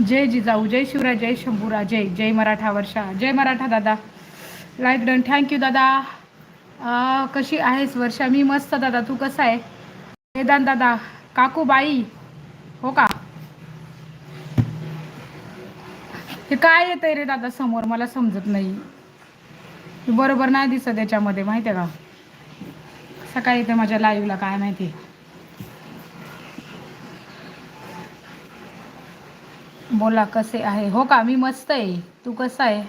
जय जिजाऊ जय शिवराय जय शंभूरा जय जय मराठा वर्षा जय मराठा दादा. Like done thank you दादा. कशी आहेस वर्षा? मी मस्त दादा. तू कसा आहे? वेदांत दादा काकू बाई हो का? हे काय येतंय रे दादा समोर? मला समजत नाही. बरोबर नाही दिसत याच्यामध्ये माहिती आहे का? सकाळी येते माझ्या लाईव्हला काय माहिती बोला कसे आहे? हो का मी मस्त आहे. तू कसा आहे?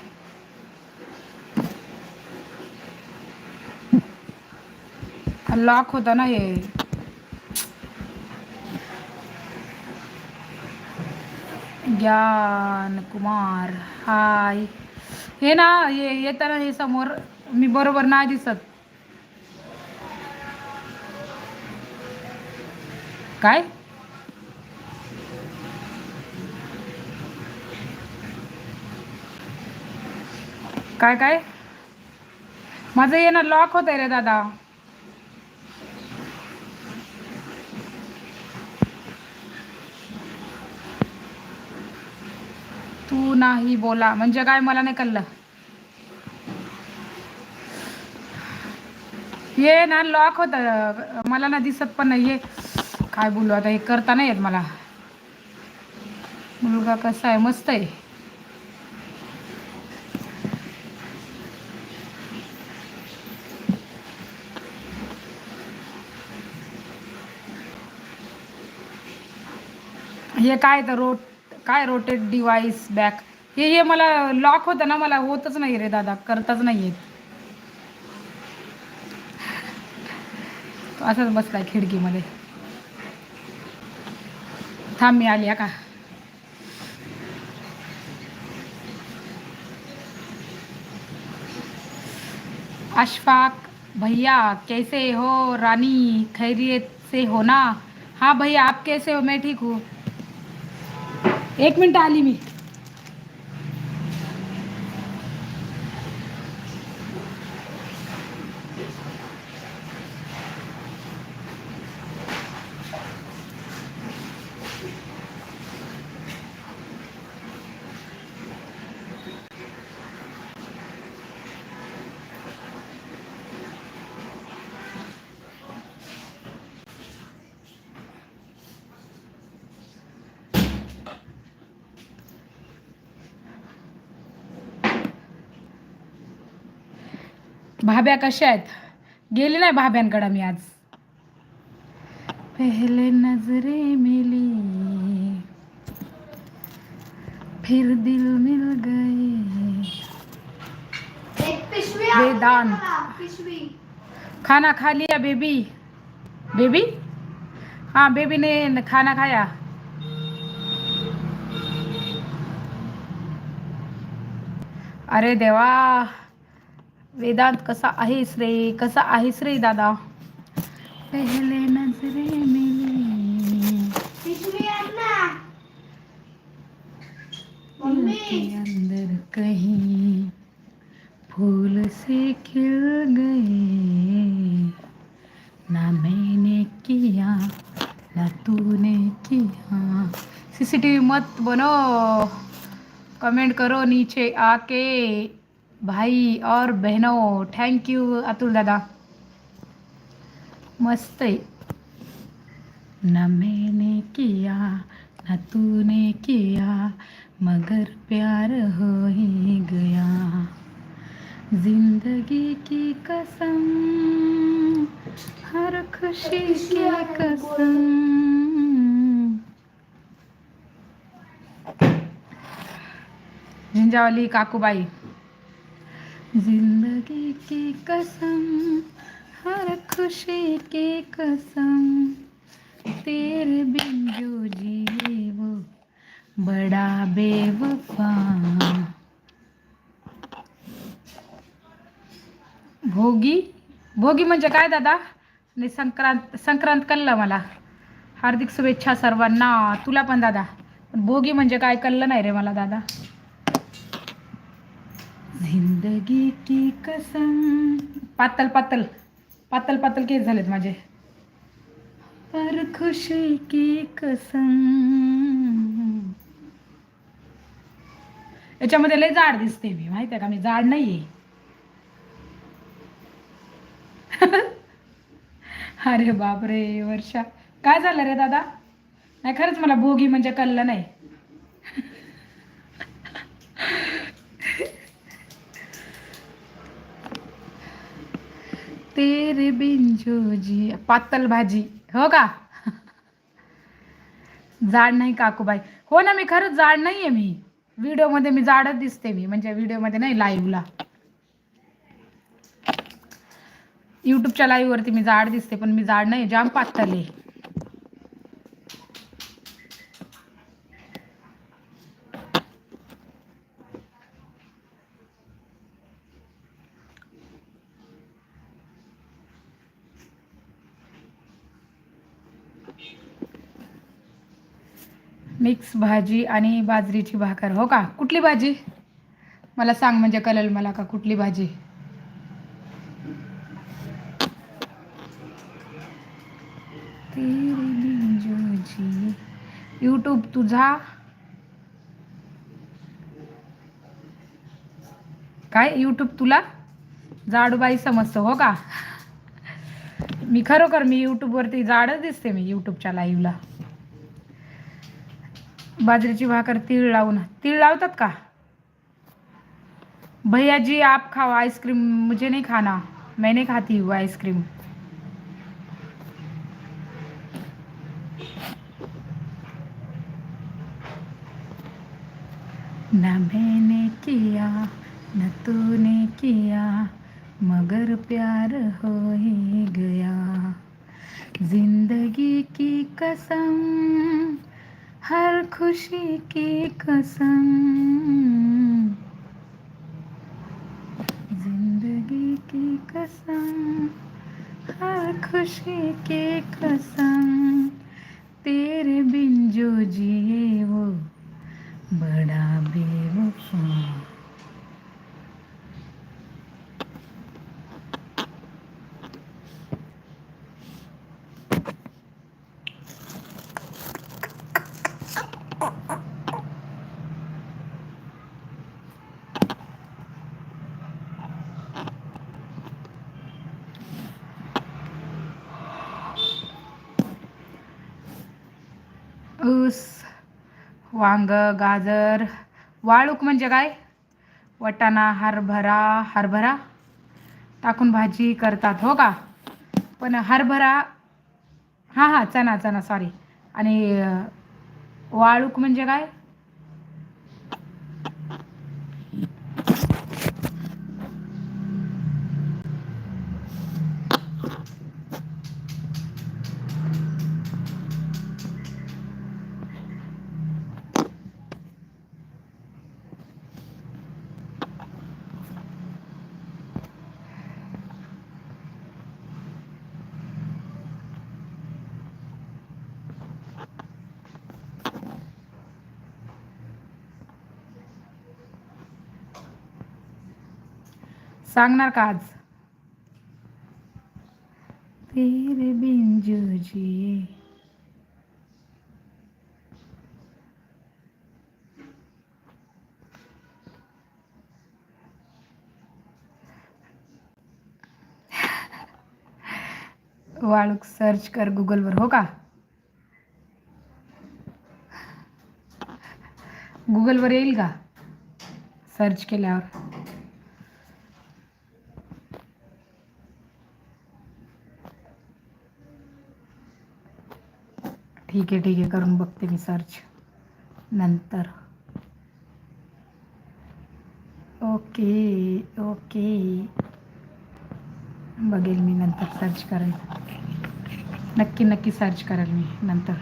लॉक होता ना हे. ज्ञान कुमार हाय. हे ना हे येताना हे समोर मी बरोबर नाही दिसत. काय? काय काय? माझं ये ना लॉक होत आहे रे दादा. तू नाही बोला म्हणजे काय मला नाही कळलं. ये ना लॉक होत मला ना दिसत पण नाही ये काय बोलू आता हे करता नाही येत मला. मुलगा कसा आहे मस्त आहे. हे काय तर रोट काय रोटेट डिवाइस बॅक हे हे मला लॉक होतं ना मला होतच नाही रे दादा करताच नाही येत तो बसलाय खिडकीमध्ये. थांब मी आली का? अशफाक भैया कैसे हो रानी? खैरियत से हो ना? हाँ भैया आप कैसे हो? मैं ठीक हूँ। एक मिनटं आली मी. भाभ्या कशा आहेत? गेले नाही भाभ्यांकडं मी आज. पहले नजरे मिली. फिर दिल मिल गए. पिशवी. खाना खा लिया बेबी. बेबी? हाँ बेबी न- खाना खाया. अरे देवा. वेदांत कसा आहेस रे कसा आहेस रे दादा? पहले नजरे मिली अंदर कहीं फूल से खिल गए। ना मैंने किया ना तूने किया। सीसीटीवी मत बनो। कमेंट करो नीचे आके। भाई और बहनों थैंक यू अतुल दादा। मस्त आहे न मैंने किया, न तूने किया, मगर प्यार हो ही गया। ज़िंदगी की कसम, हर खुशी की कसम। झिंजावली काकूबाई। जिंदगी की कसम हर खुशी की कसम। तेरे बिन जो जिए वो बड़ा बेवफा। भोगी? भोगी म्हणजे काय दादा? आणि संक्रांत संक्रांत कळलं मला. हार्दिक शुभेच्छा सर्वांना. तुला पण दादा. पण भोगी म्हणजे काय कळलं नाही रे मला दादा. जिंदगी की कसम. पातल पातल पातल पातल केस झालेत माझे. पर खुशी की कसम. याच्यामध्ये लय जाड दिसते मी माहिती आहे का? मी जाड नाही अरे बापरे वर्षा. काय झालं रे दादा? नाही खरंच मला भोगी म्हणजे कळलं नाही. तेरे बिंजोजी पातल भाजी. हो का? जाड नाही काकूबाई. हो ना मी खरंच जाड नाही आहे मी. व्हिडिओमध्ये मी जाडच दिसते मी म्हणजे व्हिडिओमध्ये नाही लाईव्हला युट्यूबच्या लाईव्हवरती मी जाड दिसते पण मी जाड नाही जाम पातळ आहे. मिक्स भाजी आणि बाजरीची भाकर हो का? कुठली भाजी? मला सांग म्हणजे कळेल मला का कुठली भाजी? यूट्यूब तुझा. काय? यूट्यूब तुला? जाडूबाई समजतो हो का? मी खरोखर मी यूट्यूबवरती जाडच दिसते मी यूट्यूबच्या लाईव्हला बाजरीची भाकर तीळ लावून. तीळ लावतात का? भैया जी आप खाओ आइसक्रीम. मुझे नहीं खाना. मैं नहीं खाती हूँ आइसक्रीम. न मैंने किया, न तूने किया, मगर प्यार हो ही गया। ज़िंदगी की कसम हर खुशी की कसम। जिंदगी की कसम हर खुशी की कसम। तेरे बिन जो जिए वो बड़ा बेवफा ऊस वांग गाजर वाळूक म्हणजे काय? वटाणा हरभरा हरभरा टाकून भाजी करतात हो का? पण हरभरा हां हां चणा चणा सॉरी आणि वाळूक म्हणजे काय? सांगणार का आज? तेरे बिन जो वाळूक सर्च कर गुगलवर हो का? गुगलवर येईल का? सर्च केल्यावर. ठीक आहे ठीक आहे. करून बघते मी सर्च नंतर. Okay okay. बघेल मी नंतर सर्च करेल. नक्की नक्की सर्च करेल मी नंतर.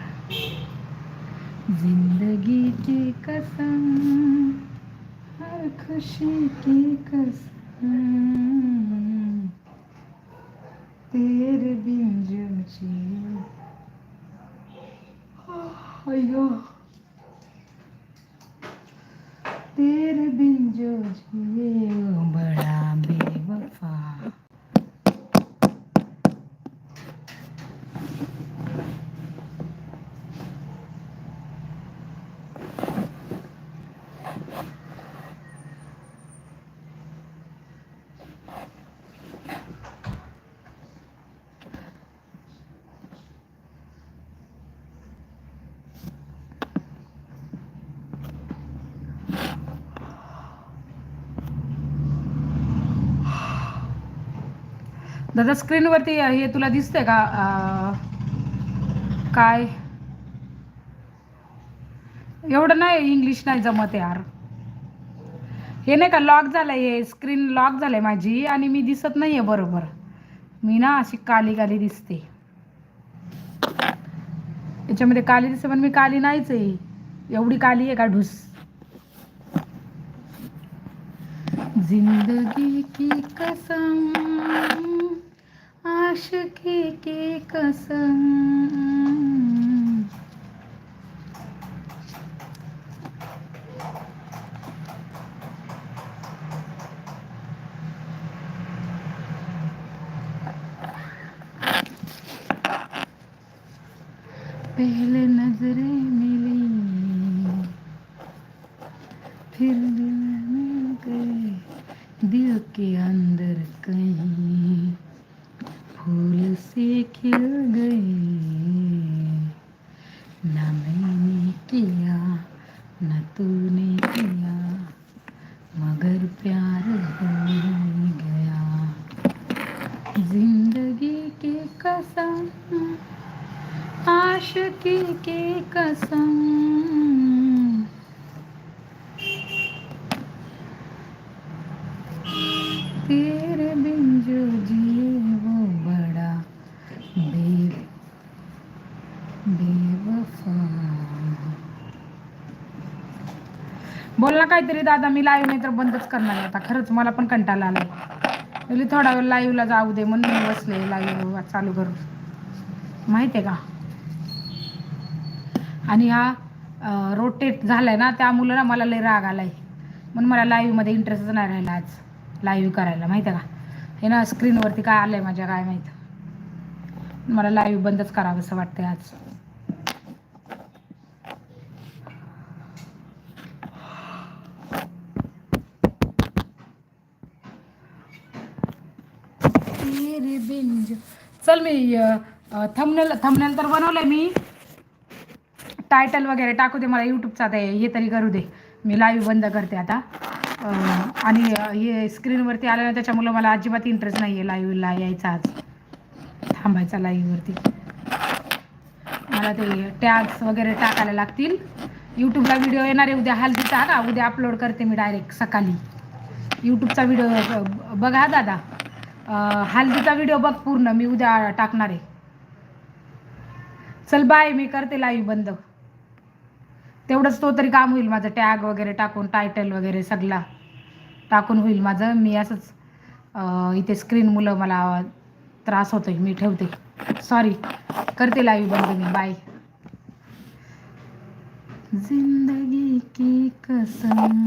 जिंदगी की कसम हर खुशी की कसम. तेरे बिन जो अयो तेरे बिन जो जिए बड़ा बेवफा। दादा स्क्रीनवरती हे तुला दिसतंय का? काय? एवढं नाही इंग्लिश नाही जमत यार. हे नाही का लॉक झालंय हे स्क्रीन लॉक झालंय माझी आणि मी दिसत नाहीये बरोबर. मी ना अशी काली काली दिसते. याच्यामध्ये काली दिसते पण मी काली नाहीच आहे. एवढी काली आहे का ढूस? जिंदगी की कसम आशकी की कसम. पहले नज़रें मिली फिर दिल मिल गए दिल के अंदर कहीं फूल से खिल गए ना मैंने किया न तूने किया मगर प्यार हो ही गया जिंदगी के कसम आशिकी की कसम। तेरे बिन जो जिए वो बड़ा बे बेवफा। बोल ना काहीतरी दादा मी लाईव्ह नाही तर बंदच करणार आता. खरंच मला पण कंटाळा आला म्हणजे थोडा वेळ लाईव्हला जाऊ दे म्हणून मी बसले लाईव्ह चालू करून. माहिती आहे का? आणि हा रोटेट झालाय ना त्या ना मला लय राग आलाय. म्हणून मला लाईव्हमध्ये इंटरेस्टच नाही राहिला आज लाईव्ह करायला. माहिती आहे का? हे ना स्क्रीनवरती काय आलंय माझ्या काय माहीत? मला लाईव्ह बंदच करावं असं वाटतंय आज. रे बिंज. चल मी थंबनेल थंबनेल तर बनवलंय मी. टायटल वगैरे टाकू दे मला यूट्यूबचा ते हे तरी करू दे. मी लाईव्ह बंद करते आता. आणि हे स्क्रीनवरती आलं ना त्याच्यामुळं मला अजिबात इंटरेस्ट नाही आहे लाईव्हला यायचा आज. थांबायचा लाईव्हवरती मला ते टॅग्स वगैरे टाकायला लागतील. यूट्यूबला व्हिडिओ येणार आहे उद्या हल्दीचा का? उद्या अपलोड करते मी डायरेक्ट सकाळी. यूट्यूबचा व्हिडिओ बघा दादा. हल्दीचा व्हिडिओ बघ पूर्ण मी उद्या टाकणार आहे. चल बाय मी करते लाईव्ह बंद. तेवढंच तो तरी काम होईल माझं टॅग वगैरे टाकून टायटल वगैरे सगळा टाकून होईल माझं. मी असंच इथे स्क्रीन मुलं मला त्रास होतोय मी ठेवते. सॉरी करते लाईव्ह बंद मी बाय जिंदगी की कसम.